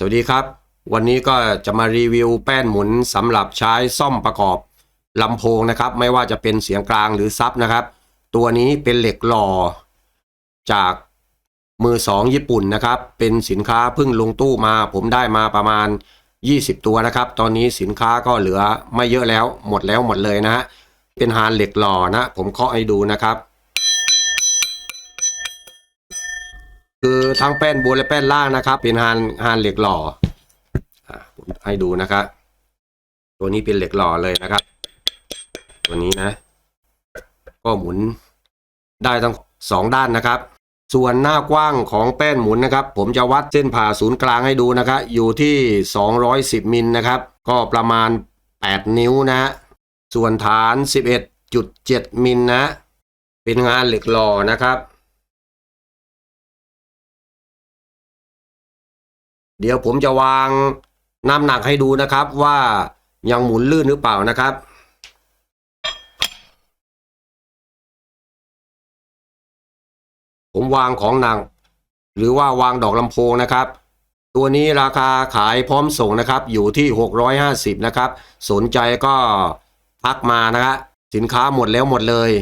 สวัสดีครับ วันนี้ก็จะมารีวิวแป้นหมุนสำหรับใช้ซ่อมประกอบลำโพงนะครับ ไม่ว่าจะเป็นเสียงกลางหรือซับนะครับ ตัวนี้เป็นเหล็กหล่อ จากมือสองญี่ปุ่นนะครับ เป็นสินค้าเพิ่งลงตู้มา ผมได้มาประมาณ 20 ตัวนะครับ ตอนนี้สินค้าก็เหลือไม่เยอะแล้วหมดแล้วหมดเลยนะฮะเป็นฮานเหล็กหล่อนะ ผมเคาะให้ดูนะครับ คือทั้งแป้นบนและแป้นล่างนะครับ เป็นฮานฮานเหล็กหล่ออะผมให้ดูนะครับ ตัวนี้เป็นเหล็กหล่อเลยนะครับ ตัวนี้นะ ก็หมุนได้ทั้งสองด้านนะครับ ส่วนหน้ากว้างของแป้นหมุนนะครับ ผมจะวัดเส้นผ่าศูนย์กลางให้ดูนะครับอยู่ที่ 210มิลนะครับ ก็ประมาณ 8 นิ้วนะฮะส่วนฐาน 11.7มิลนะ เป็นงานเหล็กหล่อนะครับ เดี๋ยวผมจะวางน้ำหนักให้ดูนะครับว่ายังหมุนลื่นหรือเปล่านะครับ ผมวางของหนัก หรือว่าวางดอกลำโพงนะครับ ตัวนี้ราคาขายพร้อมส่งนะครับ อยู่ที่ 650 นะครับ สนใจก็ทักมานะครับสินค้าหมดแล้วหมดเลย